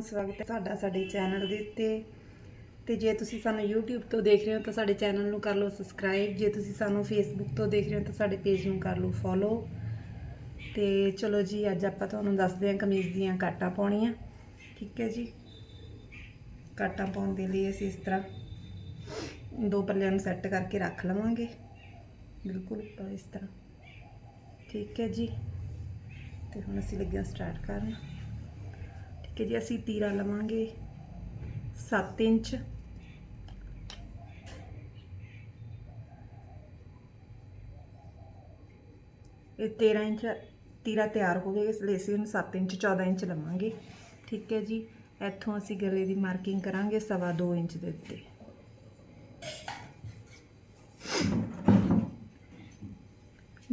ਸਵਾਗਤ ਹੈ ਤੁਹਾਡਾ ਸਾਡੇ ਚੈਨਲ ਦੇ ਉੱਤੇ। ਤੇ ਜੇ ਤੁਸੀਂ ਸਾਨੂੰ YouTube ਤੋਂ ਦੇਖ ਰਹੇ ਹੋ ਤਾਂ ਸਾਡੇ ਚੈਨਲ ਨੂੰ ਕਰ ਲਓ ਸਬਸਕ੍ਰਾਈਬ ਜੇ ਤੁਸੀਂ ਸਾਨੂੰ Facebook ਤੋਂ ਦੇਖ ਰਹੇ ਹੋ ਤਾਂ ਸਾਡੇ ਪੇਜ ਨੂੰ ਕਰ ਲਓ ਫੋਲੋ ਤੇ ਚਲੋ ਜੀ, ਅੱਜ ਆਪਾਂ ਤੁਹਾਨੂੰ ਦੱਸਦੇ ਹਾਂ ਕਮੀਜ਼ ਦੀਆਂ ਕਾਟਾਂ ਪਾਉਣੀਆਂ। ਠੀਕ ਹੈ ਜੀ? ਕਾਟਾਂ ਪਾਉਣ ਦੇ ਲਈ ਅਸੀਂ ਇਸ ਤਰ੍ਹਾਂ ਦੋ ਪੱਲਿਆਂ ਨੂੰ ਸੈੱਟ ਕਰਕੇ ਰੱਖ ਲਵਾਂਗੇ। ਬਿਲਕੁਲ ਇਸ ਤਰ੍ਹਾਂ। ਠੀਕ ਹੈ ਜੀ? ਤੇ ਹੁਣ ਅਸੀਂ ਲੱਗਿਆ ਸਟਾਰਟ ਕਰਨ। ਠੀਕ ਹੈ ਅਸੀਂ ਤੀਰਾ ਲਵਾਂਗੇ 7 ਇੰਚ। ਇਹ 13 ਇੰਚ, ਤੀਰਾ ਤਿਆਰ ਹੋ ਗਿਆ ਇਸ ਲਈ ਅਸੀਂ ਇਹਨੂੰ 7 ਇੰਚ 14 ਇੰਚ ਲਵਾਂਗੇ। ਠੀਕ ਹੈ ਜੀ, ਇੱਥੋਂ ਅਸੀਂ ਗਲੇ ਦੀ ਮਾਰਕਿੰਗ ਕਰਾਂਗੇ ਸਵਾ 2 ਇੰਚ ਦੇ ਉੱਤੇ।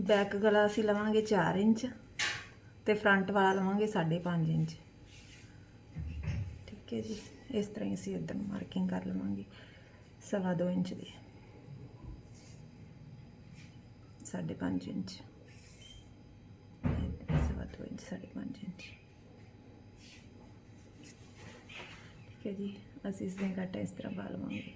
ਬੈਕ ਗਲਾ ਅਸੀਂ ਲਵਾਂਗੇ 4 ਇੰਚ ਤੇ ਫਰੰਟ ਵਾਲਾ ਲਵਾਂਗੇ 5.5 ਇੰਚ। ਠੀਕ ਹੈ ਜੀ, ਇਸ ਤਰ੍ਹਾਂ ਹੀ ਅਸੀਂ ਇੱਧਰ ਮਾਰਕਿੰਗ ਕਰ ਲਵਾਂਗੇ, ਸਵਾ 2 ਇੰਚ ਦੀ। 5.5 ਇੰਚ। ਸਵਾ 2 ਇੰਚ 5.5 ਇੰਚ। ਠੀਕ ਹੈ ਜੀ, ਅਸੀਂ ਇਸ ਦੇ ਕੱਟ ਇਸ ਤਰ੍ਹਾਂ ਪਾ ਲਵਾਂਗੇ।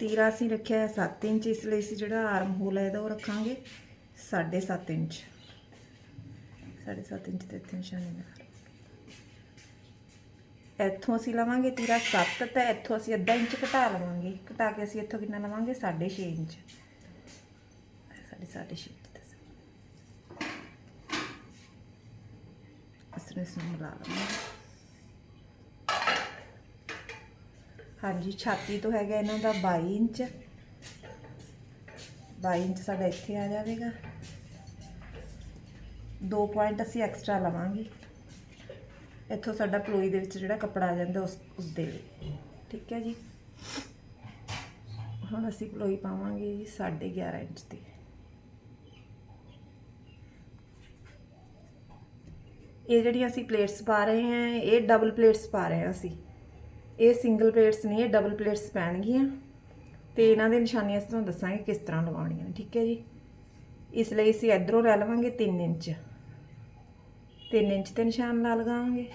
ਤੀਰਾ ਅਸੀਂ ਰੱਖਿਆ ਹੈ 7 ਇੰਚ, ਇਸ ਲਈ ਅਸੀਂ ਜਿਹੜਾ ਆਰਮ ਹੋਲ ਹੈ ਇਹਦਾ ਉਹ ਰੱਖਾਂਗੇ 7.5 ਇੰਚ। 7.5 ਇੰਚ ਤੇ ਇੱਥੇ ਨਿਸ਼ਾਨੀ ਲਗਾ ਇੱਥੋਂ ਅਸੀਂ ਲਵਾਂਗੇ ਤੀਰਾ 7 ਤੇ ਇੱਥੋਂ ਅਸੀਂ ਅੱਧਾ ਇੰਚ ਘਟਾ ਲਵਾਂਗੇ। ਘਟਾ ਕੇ ਅਸੀਂ ਇੱਥੋਂ ਕਿੰਨਾ ਲਵਾਂਗੇ? 6.5 ਇੰਚ। ਸਾਢੇ 6.5 ਇੰਚ ਤੇ ਇਸ ਨੂੰ ਇਸ ਨੂੰ ਮਿਲਾ ਲਵਾਂਗੇ। ਹਾਂਜੀ, ਛਾਤੀ ਤੋਂ ਹੈਗਾ ਇਹਨਾਂ ਦਾ 22 ਇੰਚ। 22 ਇੰਚ ਸਾਡਾ ਇੱਥੇ ਆ ਜਾਵੇਗਾ। ਦੋ ਪੁਆਇੰਟ ਅਸੀਂ ਐਕਸਟਰਾ ਲਵਾਂਗੇ। ਇੱਥੋਂ ਸਾਡਾ ਪਲੋਈ ਦੇ ਵਿੱਚ ਜਿਹੜਾ ਕੱਪੜਾ ਆ ਜਾਂਦਾ ਉਸ ਉਸ ਦੇ ਲਈ। ਠੀਕ ਹੈ ਜੀ? ਹੁਣ ਅਸੀਂ ਪਲੋਈ ਪਾਵਾਂਗੇ ਜੀ 11.5 ਇੰਚ ਦੀ। ਇਹ ਜਿਹੜੀ ਅਸੀਂ ਪਲੇਟਸ ਪਾ ਰਹੇ ਹਾਂ, ਇਹ ਡਬਲ ਪਲੇਟਸ ਪਾ ਰਹੇ ਹਾਂ ਅਸੀਂ। ਇਹ ਸਿੰਗਲ ਪਲੇਟਸ ਨਹੀਂ ਇਹ ਡਬਲ ਪਲੇਟਸ ਪੈਣਗੀਆਂ। ਤੇ ਇਹਨਾਂ ਦੇ ਨਿਸ਼ਾਨੀਆਂ ਤੁਹਾਨੂੰ ਦੱਸਾਂਗੇ ਕਿਸ ਤਰ੍ਹਾਂ ਲਗਾਉਣੀਆਂ ਨੇ, ਠੀਕ ਹੈ ਜੀ? ਇਸ ਲਈ ਅਸੀਂ ਇਧਰੋਂ ਲੈ ਲਵਾਂਗੇ 3 ਇੰਚ। 3 ਇੰਚ ਤੇ ਨਿਸ਼ਾਨ ਲਾ ਲਗਾਵਾਂਗੇ।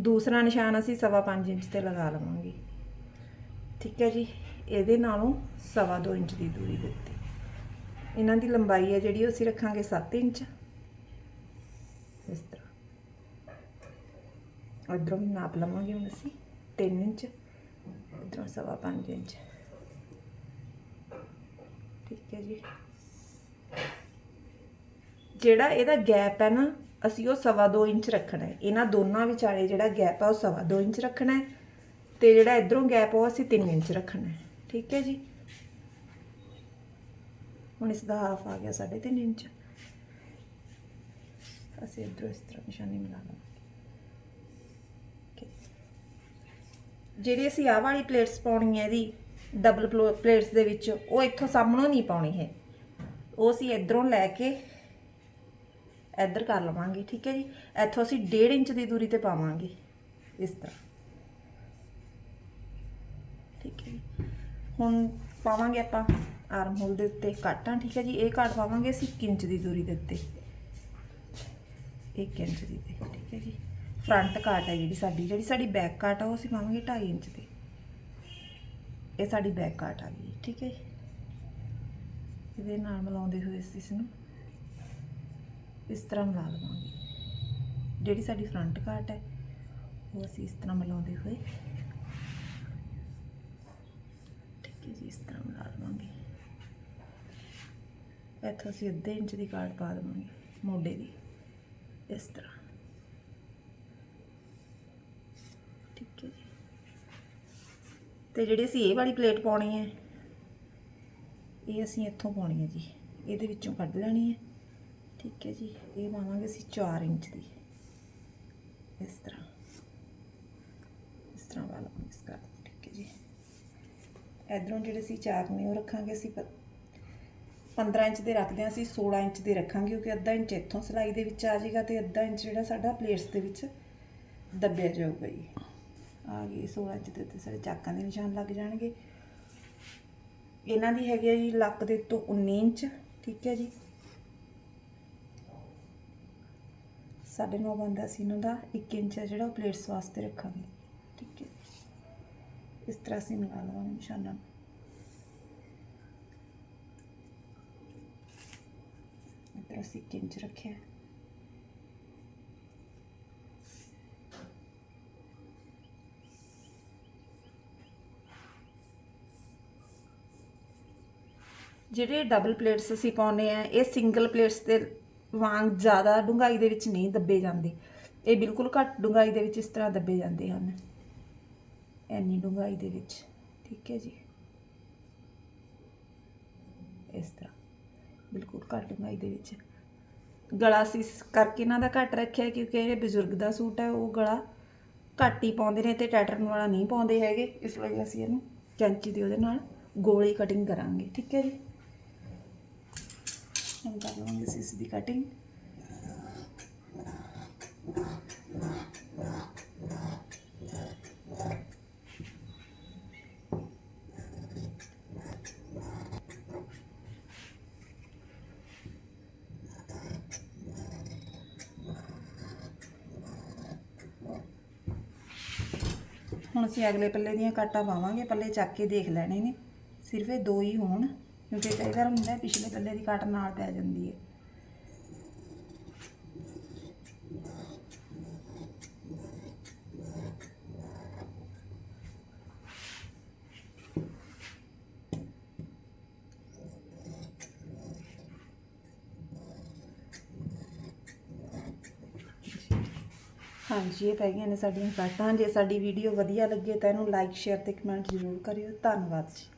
ਦੂਸਰਾ ਨਿਸ਼ਾਨ ਅਸੀਂ ਸਵਾ 5 ਇੰਚ ਤੇ ਲਗਾ ਲਵਾਂਗੇ। ਠੀਕ ਹੈ ਜੀ? ਇਹਦੇ ਨਾਲੋਂ ਸਵਾ 2 ਇੰਚ ਦੀ ਦੂਰੀ ਦੇ ਉੱਤੇ ਇਹਨਾਂ ਦੀ ਲੰਬਾਈ ਹੈ ਜਿਹੜੀ, ਉਹ ਅਸੀਂ ਰੱਖਾਂਗੇ 7 ਇੰਚ। ਇਸ ਤਰ੍ਹਾਂ। ਇਧਰੋਂ ਨਾਪ ਲਵਾਂਗੇ ਹੁਣ ਅਸੀਂ। 3 ਇੰਚ ਇਧਰੋਂ ਸਵਾ 5 ਇੰਚ। ਠੀਕ ਹੈ ਜੀ। ਜਿਹੜਾ ਇਹਦਾ ਗੈਪ ਹੈ ਨਾ, ਅਸੀਂ ਉਹ ਸਵਾ 2 ਇੰਚ ਰੱਖਣਾ ਹੈ। ਇਹਨਾਂ ਦੋਨਾਂ ਵਿਚਾਲੇ ਜਿਹੜਾ ਗੈਪ ਹੈ, ਉਹ ਸਵਾ 2 ਇੰਚ ਰੱਖਣਾ ਹੈ ਤੇ ਜਿਹੜਾ ਇਧਰੋਂ ਗੈਪ ਉਹ ਅਸੀਂ 3 ਇੰਚ ਰੱਖਣਾ ਹੈ। ਠੀਕ ਹੈ ਜੀ। ਹੁਣ ਇਸ ਦਾ ਹਾਫ ਆ ਗਿਆ 3.5 ਇੰਚ। ਅਸੀਂ ਇਧਰੋਂ ਇਸ ਤਰ੍ਹਾਂ ਨਿਸ਼ਾਨੀ ਮਿਲਾ ਲਵਾਂਗੇ। ਜਿਹੜੀ ਅਸੀਂ ਆਹ ਵਾਲੀ ਪਲੇਟਸ ਪਾਉਣੀ ਹੈ ਇਹਦੀ ਡਬਲ ਪਲੇਟਸ ਦੇ ਵਿੱਚ, ਉਹ ਇੱਥੋਂ ਸਾਹਮਣੋਂ ਨਹੀਂ ਪਾਉਣੀ ਹੈ ਉਹ ਅਸੀਂ ਇਧਰੋਂ ਲੈ ਕੇ ਇੱਧਰ ਕਰ ਲਵਾਂਗੇ, ਠੀਕ ਹੈ ਜੀ? ਇੱਥੋਂ ਅਸੀਂ 1.5 ਇੰਚ ਦੀ ਦੂਰੀ ਤੇ ਪਾਵਾਂਗੇ, ਇਸ ਤਰ੍ਹਾਂ। ਠੀਕ ਹੈ ਜੀ? ਹੁਣ ਪਾਵਾਂਗੇ ਆਪਾਂ ਆਰਮ ਹੋਲ ਦੇ ਉੱਤੇ ਕਾਟਾਂ ਠੀਕ ਹੈ ਜੀ? ਇਹ ਕਾਟ ਪਾਵਾਂਗੇ ਅਸੀਂ 1 ਇੰਚ ਦੀ ਦੂਰੀ ਦੇ ਉੱਤੇ। 1 ਇੰਚ ਦੀ ਤੇ ਠੀਕ ਹੈ ਜੀ? ਫਰੰਟ ਕਾਟ ਹੈ ਜਿਹੜੀ ਸਾਡੀ ਜਿਹੜੀ ਸਾਡੀ ਬੈਕ ਕਾਟ ਆ, ਉਹ ਅਸੀਂ ਪਾਵਾਂਗੇ 2.5 ਇੰਚ ਦੀ ਇਹ ਸਾਡੀ ਬੈਕ ਕਾਟ ਆ ਗਈ, ਠੀਕ ਹੈ ਜੀ? ਇਹਦੇ ਨਾਲ ਮਿਲਾਉਂਦੇ ਹੋਏ ਅਸੀਂ ਇਸ ਨੂੰ ਇਸ ਤਰ੍ਹਾਂ ਮਿਲਾ ਲਵਾਂਗੇ। ਜਿਹੜੀ ਸਾਡੀ ਫਰੰਟ ਕਾਟ ਹੈ, ਉਹ ਅਸੀਂ ਇਸ ਤਰ੍ਹਾਂ ਮਿਲਾਉਂਦੇ ਹੋਏ, ਠੀਕ ਹੈ ਜੀ, ਇਸ ਤਰ੍ਹਾਂ ਮਿਲਾ ਲਵਾਂਗੇ। ਇੱਥੋਂ ਅਸੀਂ ਅੱਧੇ ਇੰਚ ਦੀ ਕਾਟ ਪਾ ਦੇਵਾਂਗੇ, ਮੋਢੇ ਦੀ, ਇਸ ਤਰ੍ਹਾਂ ਠੀਕ ਹੈ ਜੀ ਤੇ ਜਿਹੜੀ ਅਸੀਂ ਇਹ ਵਾਲੀ ਪਲੇਟ ਪਾਉਣੀ ਹੈ, ਇਹ ਅਸੀਂ ਇੱਥੋਂ ਪਾਉਣੀ ਹੈ ਜੀ। ਇਹਦੇ ਵਿੱਚੋਂ ਕੱਢ ਲੈਣੀ ਹੈ। ਠੀਕ ਹੈ ਜੀ। ਇਹ ਪਾਵਾਂਗੇ ਅਸੀਂ 4 ਇੰਚ ਦੀ। ਇਸ ਤਰ੍ਹਾਂ। ਇਸ ਤਰ੍ਹਾਂ ਵਾਲਾ ਮਿਕਸ ਕਰ ਠੀਕ ਹੈ ਜੀ। ਇਧਰੋਂ ਜਿਹੜੇ ਅਸੀਂ ਚਾਰ ਨੇ ਉਹ ਰੱਖਾਂਗੇ ਅਸੀਂ 15 ਇੰਚ ਦੇ ਰੱਖਦੇ ਹਾਂ, ਅਸੀਂ 16 ਇੰਚ ਦੇ ਰੱਖਾਂਗੇ ਕਿਉਂਕਿ ਅੱਧਾ ਇੰਚ ਇੱਥੋਂ ਸਿਲਾਈ ਦੇ ਵਿੱਚ ਆ ਜਾਏਗਾ ਤੇ ਅੱਧਾ ਇੰਚ ਜਿਹੜਾ ਸਾਡਾ ਪਲੇਟਸ ਦੇ ਵਿੱਚ ਦੱਬਿਆ ਜਾਊਗਾ ਜੀ। ਆ ਗਈ 16 ਇੰਚ ਦੇ ਉੱਤੇ ਸਾਡੇ ਚਾਕਾਂ ਦੇ ਨਿਸ਼ਾਨ ਲੱਗ ਜਾਣਗੇ। ਇਹਨਾਂ ਦੀ ਹੈਗੀ ਹੈ ਜੀ ਲੱਕ ਦੇ ਤੋਂ 19 ਇੰਚ, ਠੀਕ ਹੈ ਜੀ। ਸਾਢੇ ਨੌ ਬੰਦਾ ਸੀ ਇਹਨਾਂ ਦਾ 1 ਇੰਚ ਹੈ ਜਿਹੜਾ ਉਹ ਪਲੇਟਸ ਵਾਸਤੇ ਰੱਖਾਂਗੇ, ਠੀਕ ਹੈ। ਇਸ ਤਰ੍ਹਾਂ ਅਸੀਂ ਮਿਲਾ ਲਵਾਂਗੇ ਨਿਸ਼ਾਨਾਂ ਨੂੰ। ਇੱਧਰ ਅਸੀਂ 1 ਇੰਚ ਰੱਖਿਆ। ਜਿਹੜੇ ਡਬਲ ਪਲੇਟਸ ਅਸੀਂ ਪਾਉਨੇ ਆ ਇਹ ਸਿੰਗਲ ਪਲੇਟਸ ਦੇ ਵਾਂਗ ਜ਼ਿਆਦਾ ਡੂੰਘਾਈ ਦੇ ਵਿੱਚ ਨਹੀਂ ਦੱਬੇ ਜਾਂਦੇ। ਇਹ ਬਿਲਕੁਲ ਘੱਟ ਡੂੰਘਾਈ ਦੇ ਵਿੱਚ ਇਸ ਤਰ੍ਹਾਂ ਦੱਬੇ ਜਾਂਦੇ ਹਨ। ਇੰਨੀ ਡੂੰਘਾਈ ਦੇ ਵਿੱਚ, ਠੀਕ ਹੈ ਜੀ? ਇਸ ਤਰ੍ਹਾਂ, ਬਿਲਕੁਲ ਘੱਟ ਡੂੰਘਾਈ ਦੇ ਵਿੱਚ। ਗਲਾ ਅਸੀਂ ਇਸ ਕਰਕੇ ਇਹਨਾਂ ਦਾ ਘੱਟ ਰੱਖਿਆ ਕਿਉਂਕਿ ਇਹ ਬਜ਼ੁਰਗ ਦਾ ਸੂਟ ਹੈ, ਉਹ ਗਲਾ ਘੱਟ ਹੀ ਪਾਉਂਦੇ ਨੇ ਤੇ ਟੈਟਰਨ ਵਾਲਾ ਨਹੀਂ ਪਾਉਂਦੇ ਹੈਗੇ। ਇਸ ਲਈ ਅਸੀਂ ਇਹਨੂੰ ਕੈਂਚੀ ਦੀ ਉਹਦੇ ਨਾਲ ਗੋਲੀ ਕਟਿੰਗ ਕਰਾਂਗੇ, ਠੀਕ ਹੈ ਜੀ? ਹੁਣ ਕਰ ਲਵਾਂਗੇ ਅਸੀਂ ਇਸ ਦੀ ਕਟਿੰਗ ਹੁਣ ਅਸੀਂ ਅਗਲੇ ਪੱਲੇ ਦੀਆਂ ਕਾਟਾਂ ਪਾਵਾਂਗੇ, ਪੱਲੇ ਚੱਕ ਕੇ ਦੇਖ ਲੈਣੇ ਨੇ। ਸਿਰਫ ਇਹ ਦੋ ਹੀ ਹੋਣ। ਕਿਉਂਕਿ ਕਈ ਵਾਰ ਹੁੰਦਾ ਪਿਛਲੇ ਪੱਲੇ ਦੀ ਕਾਟ ਨਾਲ ਪੈ ਜਾਂਦੀ ਹੈ। ਹਾਂਜੀ, ਇਹ ਪੈ ਗਈਆਂ ਨੇ ਸਾਡੀਆਂ ਕਾਟਾਂ ਜੇ ਸਾਡੀ ਵੀਡੀਓ ਵਧੀਆ ਲੱਗੇ ਤਾਂ ਇਹਨੂੰ ਲਾਈਕ ਸ਼ੇਅਰ ਤੇ ਕਮੈਂਟ ਜ਼ਰੂਰ ਕਰਿਓ। ਧੰਨਵਾਦ ਜੀ।